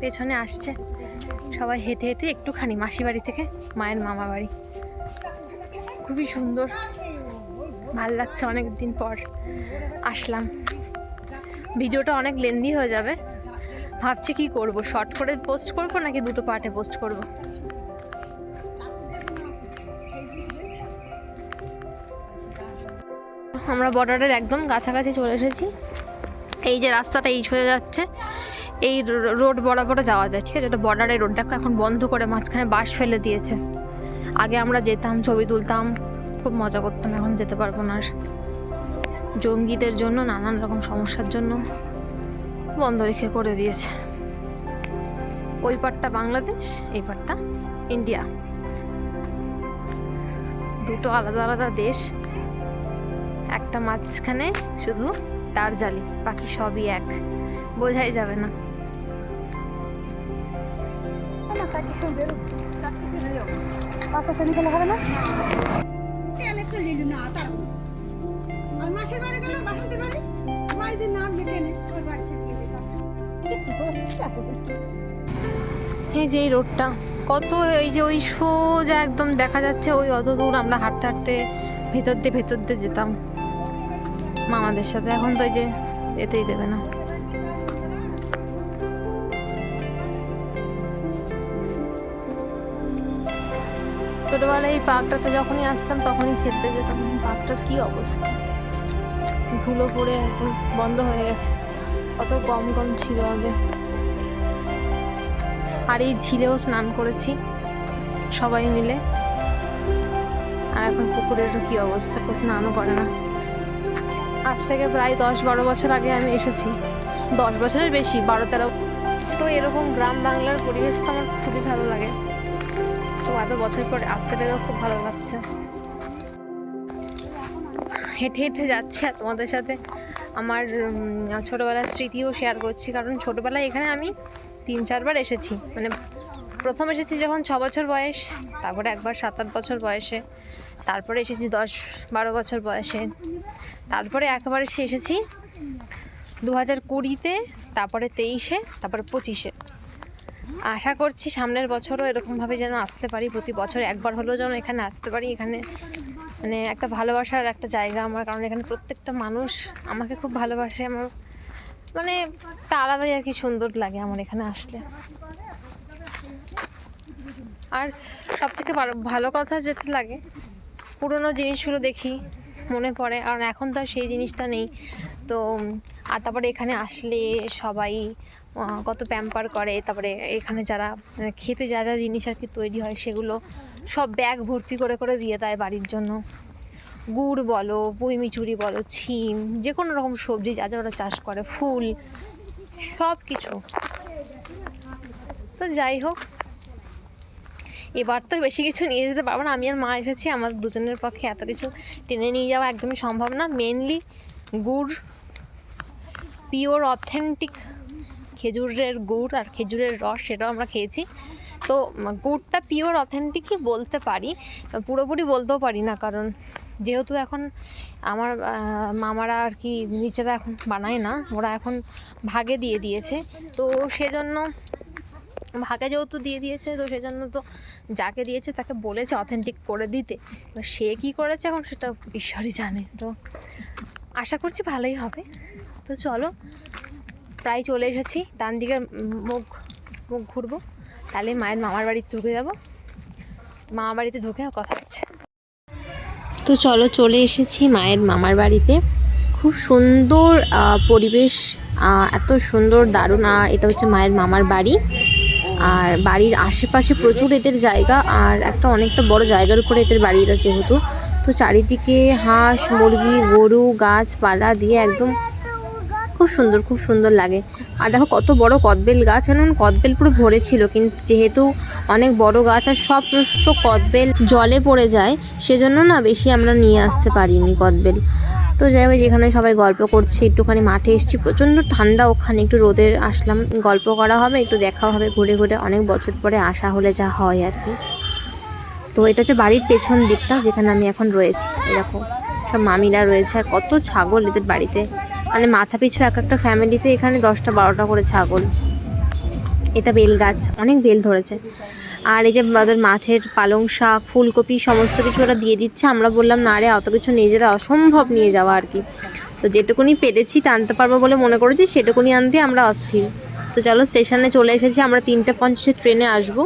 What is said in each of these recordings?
পেছনে আসছে। সবাই হেঁটে হেঁটে একটুখানি মাসি বাড়ি থেকে মায়ের মামা বাড়ি। খুবই সুন্দর। ভালো লাগছে অনেক দিন পর আসলাম। ভিডিওটা অনেক লেন্দি হয়ে যাবে। ভাবছি কি করব শর্ট করে পোস্ট করব নাকি দুটো পার্টে পোস্ট করব? আমরা বর্ডারের একদম কাছাকাছি চলে এসেছি। এই যে রাস্তাটা এই সোজা যাচ্ছে। এই রোড বরাবর যাওয়া যায়, ঠিক আছে? এটা বর্ডারের রোড। দেখো, এখন বন্ধ করে মাঝখানে বাস ফেলে দিয়েছে। আগে আমরা যেতাম, ছবি তুলতাম, খুব মজা করতাম, এখন যেতে পারব না আর। জঙ্গিদের জন্য, নানান রকম সমস্যার জন্য বন্ধ রেখে করে দিয়েছে। ওই পারটা বাংলাদেশ, এই পারটা ইন্ডিয়া। দুটো আলাদা আলাদা দেশ, একটা মাঝখানে শুধু তার জালি, বাকি সবই এক। বোঝাই যাবে না। একটা লিলু না তার আর মাসের বাড়ি গেল বাপনদের বাড়ি? মাস দিন না মেটে নে ওর বাড়ি এই যে এই রোডটা কত এই যে ওই সোজা একদম দেখা যাচ্ছে ওই অত দূর আমরা হাঁটতে হাঁটতে ভেতর দিয়ে ভেতর দিয়ে যেতাম। মামাদের সাথে এখন তো এই যে যেতেই দেবে না। ছোটবেলায় এই পার্কটাতে যখনই আসতাম, তখনই খেলতে যেতাম। পার্কটার কি অবস্থা? ধুলো পড়ে একদম বন্ধ হয়ে গেছে। কত কম কম ছিল আগে। আর এই ঝিলেও স্নান করেছি, সবাই মিলে। আর এখন পুকুরের কি অবস্থা? কেউ স্নানও করে না। আজ থেকে প্রায় দশ বারো বছর আগে আমি এসেছি। দশ বছরের বেশি, বারো তেরো। তো এরকম গ্রাম বাংলার পরিবেশ তো আমার খুবই ভালো লাগে। এত বছর পরে আসতে পেরেও খুব ভালো লাগছে। হেঁটে হেঁটে যাচ্ছি আর তোমাদের সাথে আমার ছোটবেলার স্মৃতিও শেয়ার করছি। কারণ ছোটবেলায় এখানে আমি তিন চারবার এসেছি। মানে প্রথম এসেছি যখন ছ বছর বয়স, তারপরে একবার সাত আট বছর বয়সে, তারপরে এসেছি দশ বারো বছর বয়সে, তারপরে একবার এসে এসেছি দু হাজার কুড়িতে, তারপরে তেইশে, তারপরে পঁচিশে। আশা করছি সামনের বছরও এরকমভাবে যেন আসতে পারি। প্রতি বছর একবার হলেও যেন এখানে আসতে পারি। এখানে মানে একটা ভালোবাসার একটা জায়গা আমার, কারণ এখানে প্রত্যেকটা মানুষ আমাকে খুব ভালোবাসে। আমার মানে একটা আলাদাই আর কি সুন্দর লাগে আমার এখানে আসলে। আর সব থেকে ভালো কথা যেটা লাগে, পুরোনো জিনিসগুলো দেখি। মনে পড়ে। আর এখন তো আর সেই জিনিসটা নেই। তো আর তারপরে এখানে আসলে সবাই কত প্যাম্পার করে। তারপরে এখানে যারা মানে খেতে যা যা জিনিস আর কি তৈরি হয় সেগুলো সব ব্যাগ ভর্তি করে করে দিয়ে দেয় বাড়ির জন্য। গুড় বলো, পুঁই মিচুরি বলো, ছিম যে কোনো রকম সবজি যা যা ওরা চাষ করে, ফুল সব কিছু তো যাই হোক এবার তো বেশি কিছু নিয়ে যেতে পারব না। আমি আর মা এসেছি, আমার দুজনের পক্ষে এত কিছু টেনে নিয়ে যাওয়া একদমই সম্ভব না। মেনলি গুড় পিওর অথেন্টিক খেজুরের গুড় আর খেজুরের রস সেটাও আমরা খেয়েছি। তো গুড়টা পিওর অথেন্টিকই বলতে পারি, পুরোপুরি বলতেও পারি না। কারণ যেহেতু এখন আমার মামারা আর কি নিচেরা এখন বানায় না, ওরা এখন ভাগে দিয়ে দিয়েছে। তো সেজন্য ভাগে যেহেতু দিয়ে দিয়েছে, তো সেই জন্য তো যাকে দিয়েছে তাকে বলেছে অথেন্টিক করে দিতে। এবার সে কী করেছে এখন সেটা ঈশ্বরই জানে। তো আশা করছি ভালোই হবে। তো চলো, প্রায় চলে এসেছি। ডান দিকে মুখ মুখ ঘুরবো। তাহলে মায়ের মামার বাড়িতে ঢুকে যাব। মামার বাড়িতে ঢুকে কথা হচ্ছে তো চলো, চলে এসেছি মায়ের মামার বাড়িতে। খুব সুন্দর পরিবেশ এত সুন্দর, দারুণ আর এটা হচ্ছে মায়ের মামার বাড়ি। আর বাড়ির আশেপাশে প্রচুর এদের জায়গা আর একটা অনেকটা বড় জায়গার উপরে এদের বাড়ি যেহেতু। তো চারিদিকে হাঁস, মুরগি, গরু, গাছপালা দিয়ে একদম খুব সুন্দর খুব সুন্দর লাগে। আর দেখো কত বড় কদবেল গাছ এখন কদবেল পুরো ভরে ছিল, কিন্তু যেহেতু অনেক বড় গাছ আর সমস্ত কদবেল জলে পড়ে যায়, সেজন্য না বেশি আমরা নিয়ে আসতে পারিনি কদবেল। তো যাই হোক যেখানে সবাই গল্প করছে, একটুখানি মাঠে এসেছি, প্রচণ্ড ঠান্ডা ওখানে, একটু রোদের আসলাম, গল্প করা হবে, একটু দেখা হবে, ঘুরে ঘুরে অনেক বছর পরে আসা হলে যা হয় আর কি। তো এটা হচ্ছে বাড়ির পেছন দিকটা, যেখানে আমি এখন রয়েছি দেখো, সব মামিরা রয়েছে, আর কত ছাগল এদের বাড়িতে। মানে মাথা পিছু এক একটা ফ্যামিলিতে এখানে দশটা, বারোটা করে ছাগল। এটা বেল গাছ, অনেক বেল ধরেছে। আর এই যে আমাদের মাঠের পালং শাক, ফুলকপি, সমস্ত কিছু ওরা দিয়ে দিচ্ছে। আমরা বললাম, না রে, অত কিছু নিয়ে যেতে অসম্ভব নিয়ে যাওয়া আর কি। তো যেটুকুনি পেরেছি টানতে পারব বলে মনে করেছি, সেটুকুনি আনতে আমরা অস্থির। তো চলো স্টেশনে চলে এসেছি, আমরা তিনটে পঞ্চাশে ট্রেনে আসব।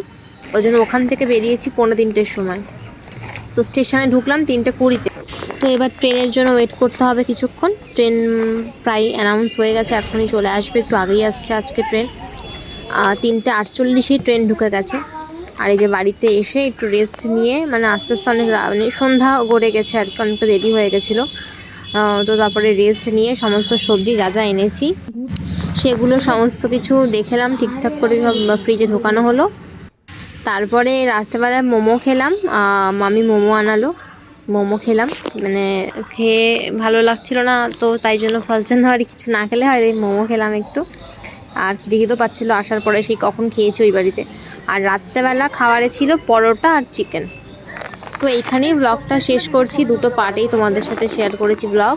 ওই জন্য ওখান থেকে বেরিয়েছি পনেরো তিনটের সময়। তো স্টেশনে ঢুকলাম তিনটে কুড়িতে। তো এবার ট্রেনের জন্য ওয়েট করতে হবে কিছুক্ষণ। ট্রেন প্রায় অ্যানাউন্স হয়ে গেছে, এখনই চলে আসবে, একটু আগেই আসছে আজকে ট্রেন। তিনটে আটচল্লিশেই ট্রেন ঢুকে গেছে। আর এই যে বাড়িতে এসে একটু রেস্ট নিয়ে মানে আস্তে আস্তে অনেক মানে সন্ধ্যা গড়ে গেছে আর কি, অনেকটা দেরি হয়ে গেছিল। তো তারপরে রেস্ট নিয়ে সমস্ত সবজি যা যা এনেছি, সেগুলো সমস্ত কিছু দেখলাম ঠিকঠাক করে সব ফ্রিজে ঢোকানো হলো। তারপরে রাত্রেবেলায় মোমো খেলাম মামি মোমো আনালো, মোমো খেলাম। মানে খেয়ে ভালো লাগছিল না, তো তাই জন্য ফার্স্ট জানুয়ারি কিছু না খেলে হয় মোমো খেলাম একটু। আর খিদে খিদেও পাচ্ছিলো আসার পরে, সেই কখন খেয়েছি ওই বাড়িতে। আর রাত্রেবেলা খাবারে ছিল পরোটা আর চিকেন তো এইখানেই ব্লগটা শেষ করছি, দুটো পার্টেই তোমাদের সাথে শেয়ার করেছি ব্লগ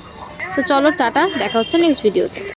তো চলো টাটা, দেখা হচ্ছে নেক্সট ভিডিওতে